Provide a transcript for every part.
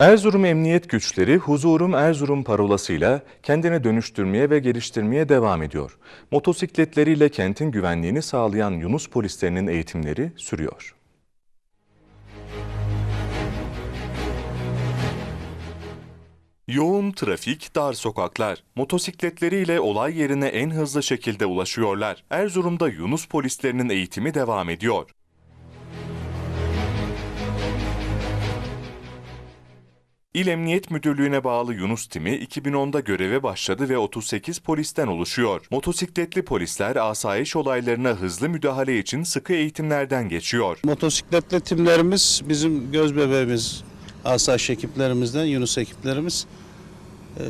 Erzurum Emniyet Güçleri Huzurum Erzurum parolasıyla kendini dönüştürmeye ve geliştirmeye devam ediyor. Motosikletleriyle kentin güvenliğini sağlayan Yunus polislerinin eğitimleri sürüyor. Yoğun trafik, dar sokaklar. Motosikletleriyle olay yerine en hızlı şekilde ulaşıyorlar. Erzurum'da Yunus polislerinin eğitimi devam ediyor. İl Emniyet Müdürlüğü'ne bağlı Yunus Timi 2010'da göreve başladı ve 38 polisten oluşuyor. Motosikletli polisler asayiş olaylarına hızlı müdahale için sıkı eğitimlerden geçiyor. Motosikletli timlerimiz bizim göz bebeğimiz, asayiş ekiplerimizden, Yunus ekiplerimiz e,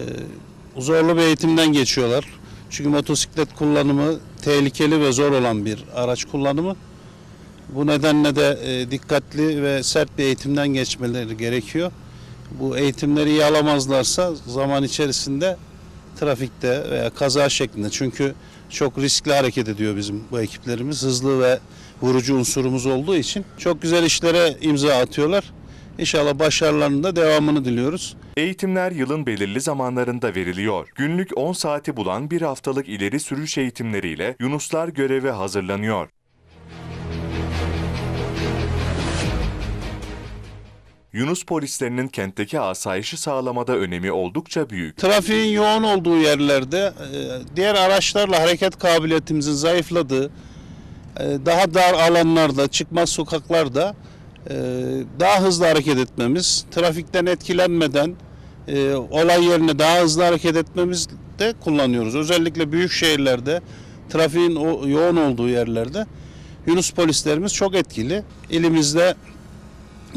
zorlu bir eğitimden geçiyorlar. Çünkü motosiklet kullanımı tehlikeli ve zor olan bir araç kullanımı. Bu nedenle de e, dikkatli ve sert bir eğitimden geçmeleri gerekiyor. Bu eğitimleri iyi alamazlarsa zaman içerisinde trafikte veya kaza şeklinde çünkü çok riskli hareket ediyor bizim bu ekiplerimiz. Hızlı ve vurucu unsurumuz olduğu için çok güzel işlere imza atıyorlar. İnşallah başarılarının da devamını diliyoruz. Eğitimler yılın belirli zamanlarında veriliyor. Günlük 10 saati bulan bir haftalık ileri sürüş eğitimleriyle Yunuslar göreve hazırlanıyor. Yunus polislerinin kentteki asayişi sağlamada önemi oldukça büyük. Trafiğin yoğun olduğu yerlerde e, diğer araçlarla hareket kabiliyetimizin zayıfladığı e, daha dar alanlarda, çıkmaz sokaklarda e, daha hızlı hareket etmemiz, trafikten etkilenmeden olay yerine daha hızlı hareket etmemiz de kullanıyoruz. Özellikle büyük şehirlerde, trafiğin yoğun olduğu yerlerde Yunus polislerimiz çok etkili. İlimizde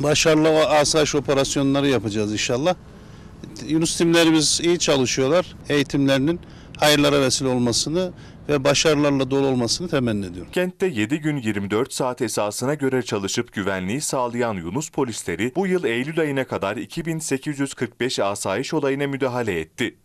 başarılı asayiş operasyonları yapacağız inşallah. Yunus timlerimiz iyi çalışıyorlar. Eğitimlerinin hayırlara vesile olmasını ve başarılarla dolu olmasını temenni ediyorum. Kentte 7 gün 24 saat esasına göre çalışıp güvenliği sağlayan Yunus polisleri bu yıl Eylül ayına kadar 2845 asayiş olayına müdahale etti.